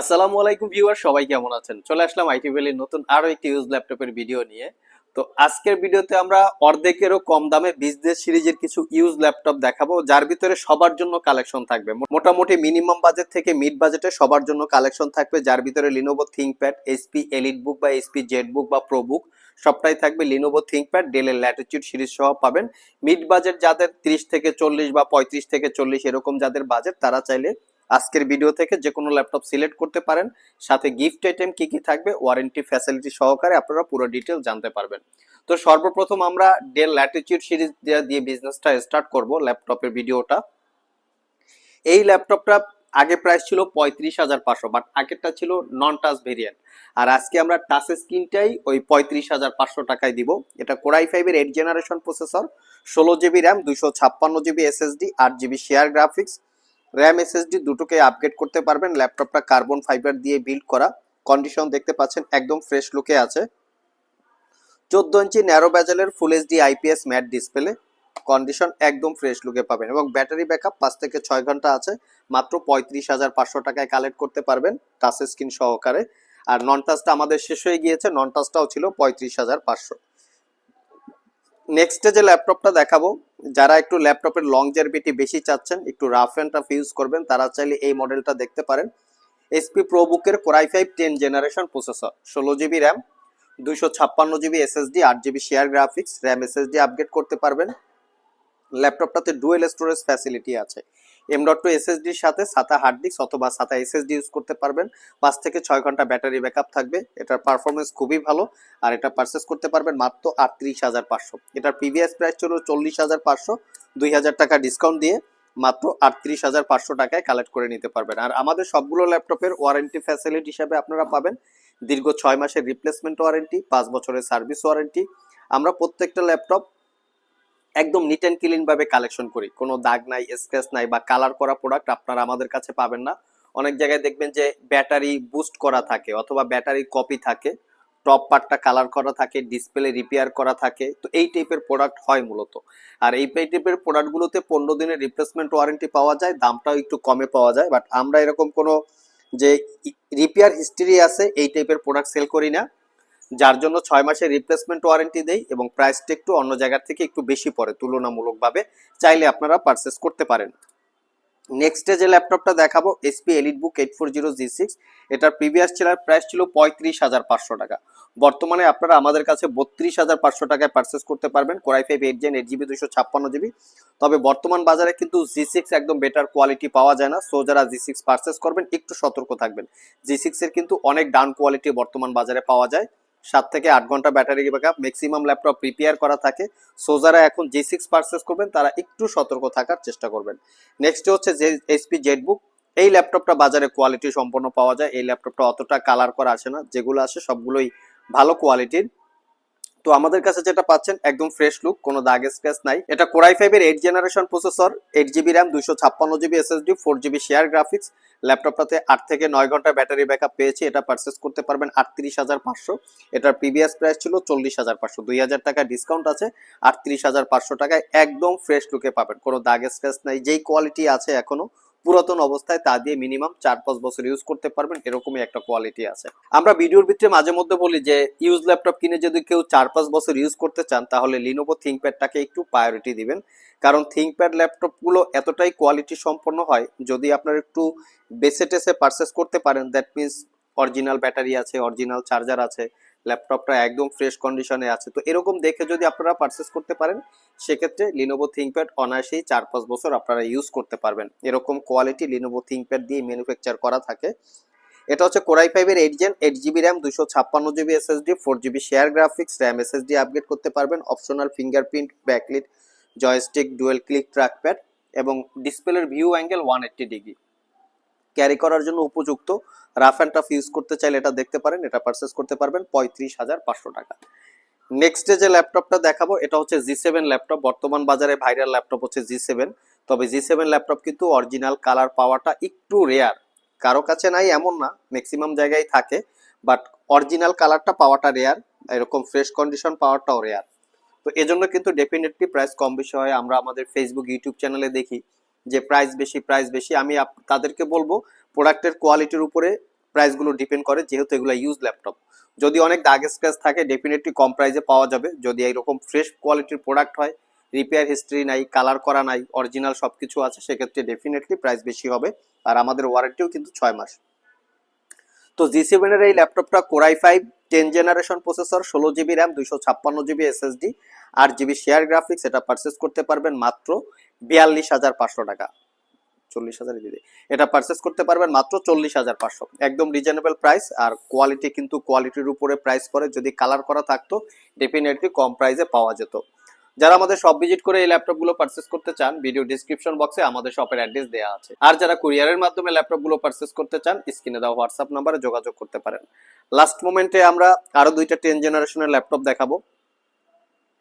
আসসালামু আলাইকুম ভিউয়ার, সবাই কেমন আছেন? চলে আসলাম আইটি ভ্যালির নতুন আরও একটি ইউজ ল্যাপটপের ভিডিও নিয়ে। তো আজকের ভিডিওতে আমরা অর্ধেকেরও কম দামে বিজনেস সিরিজের কিছু ইউজ ল্যাপটপ দেখাবো, যার ভিতরে সবার জন্য কালেকশন থাকবে। মোটামুটি মিনিমাম বাজেট থেকে মিড বাজেটে সবার জন্য কালেকশন থাকবে, যার ভিতরে Lenovo ThinkPad SP Elite Book বা এসপি জেড বুক বা প্রো বুক সবটাই থাকবে। লিনোভো থিঙ্কপ্যাড ডেলের ল্যাটিটিউড সিরিজ সহ পাবেন। মিড বাজেট যাদের 30 থেকে চল্লিশ বা পঁয়ত্রিশ থেকে চল্লিশ এরকম যাদের বাজেট, তারা চাইলে আজকের ভিডিও থেকে যে কোনো ল্যাপটপ সিলেক্ট করতে পারেন। সাথে গিফট আইটেম কি কি থাকবে ওয়ারেন্টি ফ্যাসিলিটি সহকারে আপনারা পুরো ডিটেল জানতে পারবেন। তো সর্বপ্রথম আমরা ডেল ল্যাটিটিউড সিরিজ দিয়ে বিজনেসটা স্টার্ট করব ল্যাপটপের ভিডিওটা এই ল্যাপটপটা আগে প্রাইস ছিল পঁয়ত্রিশ হাজার পাঁচশো বাট আগেরটা ছিল নন টাচ ভেরিয়েন্ট আর আজকে আমরা টাচ স্ক্রিনটাই ওই পঁয়ত্রিশ হাজার পাঁচশো টাকায় দিব। এটা কোরাই ফাইভের এইট জেনারেশন প্রসেসর ষোলো জিবি র্যাম দুশো ছাপ্পান্ন জিবি এসএসডি আট GB share graphics RAM SSD দুটোকে আপগ্রেড করতে পারবেন। ল্যাপটপটা কার্বন ফাইবার দিয়ে বিল্ড করা। কন্ডিশন দেখতে পাচ্ছেন, একদম ফ্রেশ লুকে আছে। চোদ্দ ইঞ্চি narrow ব্যাজেলের full HD IPS matte display condition একদম ফ্রেশ লুকে পাবেন এবং ব্যাটারি ব্যাকআপ পাঁচ থেকে ছয় ঘণ্টা আছে। মাত্র পঁয়ত্রিশ হাজার পাঁচশো টাকায় কালেক্ট করতে পারবেন টাচ স্ক্রিন সহকারে। আর নন টাচটা আমাদের শেষ হয়ে গিয়েছে নন টাচটাও ছিল পঁয়ত্রিশ হাজার পাঁচশো। নেক্সটে যে ল্যাপটপটা দেখাবো, যারা একটু ল্যাপটপের লং জার্ভিটি বেশি চাচ্ছেন, একটু রাফ অ্যান্ড টাফ ইউজ করবেন, তারা চাইলে এই মডেলটা দেখতে পারেন। HP প্রোবুকের core i five ten generation processor ষোলো জিবি র্যাম দুইশো ছাপ্পান্ন জিবি এসএসডি আট GB share graphics RAM SSD upgrade করতে পারবেন। ল্যাপটপটাতে ডুয়েল স্টোরেজ ফ্যাসিলিটি আছে। এম ডট টু এসএসডির সাথে, সাতা হার্ড ডিস্ক অথবা সাতা এসএসডি ইউজ করতে পারবেন। পাঁচ থেকে ছয় ঘণ্টা ব্যাটারি ব্যাকআপ থাকবে। এটার পারফরমেন্স খুবই ভালো। আর এটা পারচেস করতে পারবেন মাত্র আটত্রিশ হাজার পাঁচশো। এটার প্রিভিয়াস প্রাইস ছিল চল্লিশ হাজার পাঁচশো। দুই হাজার টাকা ডিসকাউন্ট দিয়ে মাত্র আটত্রিশ হাজার পাঁচশো টাকায় কালেক্ট করে নিতে পারবেন। আর আমাদের সবগুলো ল্যাপটপের ওয়ারেন্টি ফ্যাসিলিটি হিসাবে আপনারা পাবেন। দীর্ঘ ছয় মাসের রিপ্লেসমেন্ট ওয়ারেন্টি পাঁচ বছরের সার্ভিস ওয়ারেন্টি আমরা প্রত্যেকটা ল্যাপটপ একদম নিট অ্যান্ড ক্লিন ভাবে কালেকশন করি। কোনো দাগ নাই স্ক্র্যাচ নাই বা কালার করা প্রোডাক্ট আপনারা আমাদের কাছে পাবেন না। অনেক জায়গায় দেখবেন যে ব্যাটারি বুস্ট করা থাকে অথবা ব্যাটারি কপি থাকে। টপ পার্টটা কালার করা থাকে ডিসপ্লে রিপেয়ার করা থাকে। তো এই টাইপের প্রোডাক্ট হয় মূলত। আর এই টাইপের প্রোডাক্টগুলোতে পনেরো দিনের রিপ্লেসমেন্ট ওয়ারেন্টি পাওয়া যায়, দামটাও একটু কমে পাওয়া যায়। বাট আমরা এরকম কোনো যে রিপেয়ার হিস্ট্রি আছে, এই টাইপের প্রোডাক্ট সেল করি না। যার জন্য ছয় মাসের রিপ্লেসমেন্ট ওয়ারেন্টি দেই এবং প্রাইসটা একটু অন্য জায়গার থেকে একটু বেশি পড়ে, তুলনামূলকভাবে চাইলে আপনারা পারচেস করতে পারেন। নেক্সটে যে ল্যাপটপটা দেখাবো HP EliteBook eight four zero G six এটার প্রিভিয়াস ছিল প্রাইস ছিল পঁয়ত্রিশ হাজার পাঁচশো টাকা। বর্তমানে আপনারা আমাদের কাছে বত্রিশ হাজার পাঁচশো টাকায় পারচেস করতে পারবেন core i five eight gen eight GB দুশো ছাপ্পান্ন জিবি তবে বর্তমান বাজারে কিন্তু জি সিক্স একদম বেটার কোয়ালিটি পাওয়া যায় না সো যারা জি সিক্স পারচেস করবেন, একটু সতর্ক থাকবেন। জি সিক্সের কিন্তু অনেক ডাউন কোয়ালিটি বর্তমান বাজারে পাওয়া যায়। সাত থেকে আট ঘণ্টা battery backup maximum laptop prepare করা থাকে। সো যারা এখন জি সিক্স পারচেস করবেন, তারা একটু সতর্ক থাকার চেষ্টা করবেন। নেক্সট হচ্ছে যে এইচপি জেটবুক এই ল্যাপটপটা বাজারে কোয়ালিটি সম্পন্ন পাওয়া যায়। এই ল্যাপটপটা অতটা কালার করা আসে না। যেগুলো আসে সবগুলোই ভালো কোয়ালিটির তো আমাদের কাছে যেটা পাচ্ছেন, একদম ফ্রেশ লুক কোনো দাগ স্ক্র্যাচ নাই। এটা কোরাই ফাইভের eight generation processor eight GB RAM দুশো ছাপ্পান্ন GB SSD four GB share graphics ল্যাপটপটাতে আট থেকে নয় ঘণ্টা ব্যাটারি ব্যাকআপ পেয়েছি, এটা পারচেস করতে পারবেন আটত্রিশ হাজার পাঁচশো। এটার প্রিভিয়াস প্রাইস ছিল চল্লিশ হাজার পাঁচশো। দুই হাজার টাকা ডিসকাউন্ট আছে, আটত্রিশ হাজার পাঁচশো টাকায় একদম ফ্রেশ লুকে পাবেন, কোনো দাগ স্ক্র্যাচ নাই। যেই কোয়ালিটি আছে এখনও পুরাতন অবস্থায় তা দিয়ে মিনিমাম চার পাঁচ বছর ইউজ করতে পারবেন, এরকমই একটা কোয়ালিটি আছে। আমরা ভিডিওর ভিতরে মাঝে মধ্যে বলি যে ইউজ ল্যাপটপ কিনে যদি কেউ চার পাঁচ বছর ইউজ করতে চান, তাহলে লিনোভো থিঙ্কপ্যাডটাকে একটু প্রায়োরিটি দিবেন। কারণ থিঙ্কপ্যাড ল্যাপটপগুলো এতটাই কোয়ালিটি সম্পন্ন হয়, যদি আপনার একটু বেসে টেসে পারচেস করতে পারেন দ্যাট মিনস অরিজিনাল ব্যাটারি আছে অরিজিনাল চার্জার আছে ল্যাপটপটা একদম ফ্রেশ কন্ডিশনে আছে। তো এরকম দেখে যদি আপনারা পারচেস করতে পারেন, সেক্ষেত্রে লিনোভো থিঙ্কপ্যাড অনায়াসেই চার পাঁচ বছর আপনারা ইউজ করতে পারবেন। এরকম কোয়ালিটি লিনোভো থিঙ্কপ্যাড দিয়ে ম্যানুফ্যাকচার করা থাকে। এটা হচ্ছে কোরাই ফাইভের eight gen eight GB RAM দুশো ছাপ্পান্ন GB SSD four GB share graphics RAM SSD upgrade করতে পারবেন optional fingerprint backlit joystick dual click trackpad এবং ডিসপ্লের view angle one eighty degree carry করার জন্য উপযুক্ত। রাফ অ্যান্ড টাফ ইউজ করতে চাইলে এটা দেখতে পারেন, এটা পারচেস করতে পারবেন পঁয়ত্রিশ হাজার পাঁচশো টাকা। নেক্সটে যে ল্যাপটপটা দেখাবো, এটা হচ্ছে জি সেভেন ল্যাপটপ বর্তমান বাজারে ভাইরাল ল্যাপটপ হচ্ছে জি সেভেন তবে জি সেভেন ল্যাপটপ কিন্তু অরিজিনাল কালার পাওয়াটা একটু রেয়ার কারও কাছে নাই এমন না ম্যাক্সিমাম জায়গায় থাকে বাট অরিজিনাল কালারটা পাওয়াটা রেয়ার এরকম ফ্রেশ কন্ডিশন পাওয়াটাও রেয়ার তো এজন্য কিন্তু ডেফিনেটলি প্রাইস কম বেশি হয়। আমরা আমাদের ফেসবুক ইউটিউব চ্যানেলে দেখি। যে প্রাইস বেশি প্রাইস বেশি, আমি তাদেরকে বলব প্রোডাক্টের কোয়ালিটির উপরে প্রাইসগুলো ডিপেন্ড করে, যেহেতু এগুলো ইউজ ল্যাপটপ যদি অনেক দাগ স্ক্র্যাচ থাকে ডেফিনেটলি কম প্রাইসে পাওয়া যাবে। যদি এইরকম ফ্রেশ কোয়ালিটির প্রোডাক্ট হয় রিপেয়ার হিস্ট্রি নাই কালার করা নাই অরিজিনাল সব কিছু আছে, সেক্ষেত্রে ডেফিনেটলি প্রাইস বেশি হবে। আর আমাদের ওয়ারেন্টিও কিন্তু ছয় মাস। তো জি সেভেনের এই ল্যাপটপটা core i five ten generation processor ষোলো জিবি র্যাম দুইশো ছাপ্পান্ন জিবি এসএসডি আট জিবি শেয়ার গ্রাফিক্স এটা পারচেস করতে পারবেন মাত্র বিয়াল্লিশ হাজার পাঁচশো টাকা। চল্লিশ হাজার দিদি এটা পারচেস করতে পারবেন মাত্র চল্লিশ হাজার পাঁচশো। একদম রিজনেবল প্রাইস আর কোয়ালিটি কিন্তু কোয়ালিটির উপরে প্রাইস পড়ে। যদি কালার করা থাকতো ডেফিনেটলি কম প্রাইসে পাওয়া যেত। যারা আমাদের সব ভিজিট করে এই ল্যাপটপগুলো পারচেস করতে চান ভিডিও ডিসক্রিপশন বক্সে আমাদের শপের অ্যাড্রেস দেওয়া আছে। আর যারা কুরিয়ারের মাধ্যমে ল্যাপটপগুলো পারচেস করতে চান স্ক্রিনে দেওয়া হোয়াটসঅ্যাপ নাম্বারে যোগাযোগ করতে পারেন। লাস্ট মোমেন্টে আমরা আরও দুইটা টেন জেনারেশনের ল্যাপটপ দেখাবো।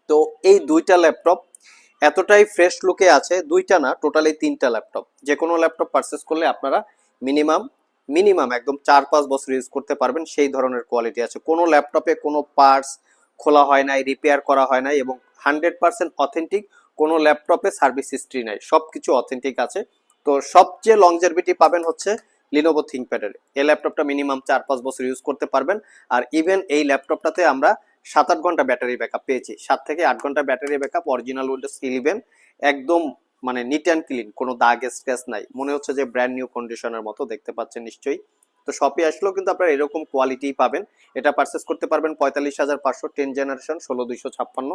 তো এই দুইটা ল্যাপটপ এতটাই ফ্রেশ লুকে আছে দুইটা না টোটালি তিনটা ল্যাপটপ যে কোনো ল্যাপটপ পারচেস করলে আপনারা মিনিমাম মিনিমাম একদম চার পাঁচ বছর ইউজ করতে পারবেন, সেই ধরনের কোয়ালিটি আছে। কোনো ল্যাপটপে কোনো পার্টস খোলা হয় নাই রিপেয়ার করা হয় নাই এবং হান্ড্রেড পার্সেন্ট অথেন্টিক কোনো ল্যাপটপে সার্ভিস হিস্ট্রি নাই সব কিছু অথেন্টিক আছে। তো সবচেয়ে লংজারভিটি পাবেন হচ্ছে লিনোভো থিঙ্কপ্যাডের এই ল্যাপটপটা মিনিমাম চার পাঁচ বছর ইউজ করতে পারবেন। আর ইভেন এই ল্যাপটপটাতে আমরা সাত আট ঘণ্টা ব্যাটারি ব্যাকআপ পেয়েছি। সাত থেকে আট ঘণ্টা battery backup original Windows eleven একদম মানে নিট অ্যান্ড ক্লিন কোনো দাগ স্ক্র্যাচ নাই। মনে হচ্ছে যে ব্র্যান্ড নিউ কন্ডিশনের মতো, দেখতে পাচ্ছেন নিশ্চয়ই। তো শপে আসলেও কিন্তু আপনারা এরকম কোয়ালিটি পাবেন। এটা পারচেস করতে পারবেন পঁয়তাল্লিশ হাজার পাঁচশো টেন জেনারেশন ষোলো দুইশো ছাপ্পান্ন।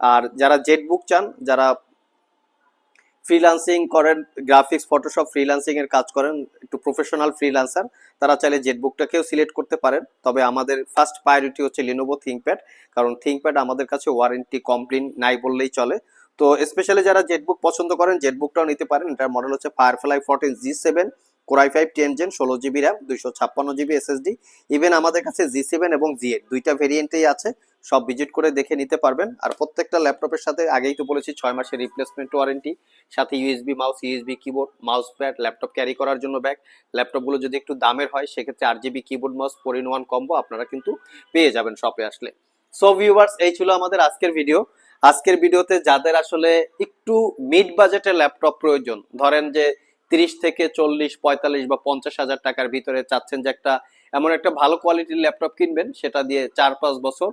আর যারা জেট বুক চান, যারা ফ্রিল্যান্সিং করেন গ্রাফিক্স ফটোশপ ফ্রিলান্সিং এর কাজ করেন, একটু প্রফেশনাল ফ্রিলান্সার তারা চাইলে জেটবুকটাকেও সিলেক্ট করতে পারেন। তবে আমাদের ফার্স্ট প্রায়োরিটি হচ্ছে লিনোভো থিঙ্কপ্যাড কারণ থিঙ্কপ্যাড আমাদের কাছে ওয়ারেন্টি কমপ্লেন নাই বললেই চলে। তো স্পেশালি যারা জেটবুক পছন্দ করেন জেটবুকটাও নিতে পারেন। এটার মডেল হচ্ছে Firefly fourteen G seven core i five ten gen ষোলো জিবি র্যাম দুইশো ছাপ্পান্ন জিবি এসএসডি ইভেন আমাদের কাছে জি সেভেন এবং জি এইট দুইটা ভেরিয়েন্টেই আছে, সব ভিজিট করে দেখে নিতে পারবেন। আর প্রত্যেকটা ল্যাপটপের সাথে আগেই তো বলেছি, ছয় মাসের রিপ্লেসমেন্ট ওয়ারেন্টি সাথে USB mouse USB keyboard mouse pad laptop carry করার জন্য ব্যাগ ল্যাপটপগুলো যদি একটু দামের হয়, সেক্ষেত্রে আর GB keyboard mouse four in one combo আপনারা কিন্তু পেয়ে যাবেন শপে আসলে। সো ভিউয়ার্স এই ছিল আমাদের আজকের ভিডিও আজকের ভিডিওতে যাদের আসলে একটু মিড বাজেটের ল্যাপটপ প্রয়োজন, ধরেন যে তিরিশ থেকে চল্লিশ, পঁয়তাল্লিশ বা পঞ্চাশ হাজার টাকার ভিতরে চাচ্ছেন যে একটা এমন একটা ভালো কোয়ালিটির ল্যাপটপ কিনবেন, সেটা দিয়ে চার পাঁচ বছর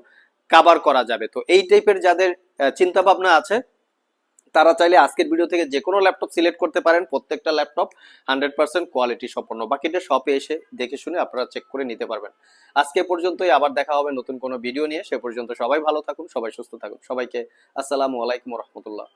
কাভার করা যাবে। তো এই টাইপের যাদের চিন্তা ভাবনা আছে, তারা চাইলে আজকের ভিডিও থেকে যে কোনো ল্যাপটপ সিলেক্ট করতে পারেন। প্রত্যেকটা ল্যাপটপ হান্ড্রেড পার্সেন্ট কোয়ালিটি সম্পন্ন। বাকিটা শপে এসে দেখে শুনে আপনারা চেক করে নিতে পারবেন। আজকে পর্যন্তই, আবার দেখা হবে নতুন কোনো ভিডিও নিয়ে। সে পর্যন্ত সবাই ভালো থাকুন, সবাই সুস্থ থাকুন। সবাইকে আসসালামু আলাইকুম রহমতুল্লাহ।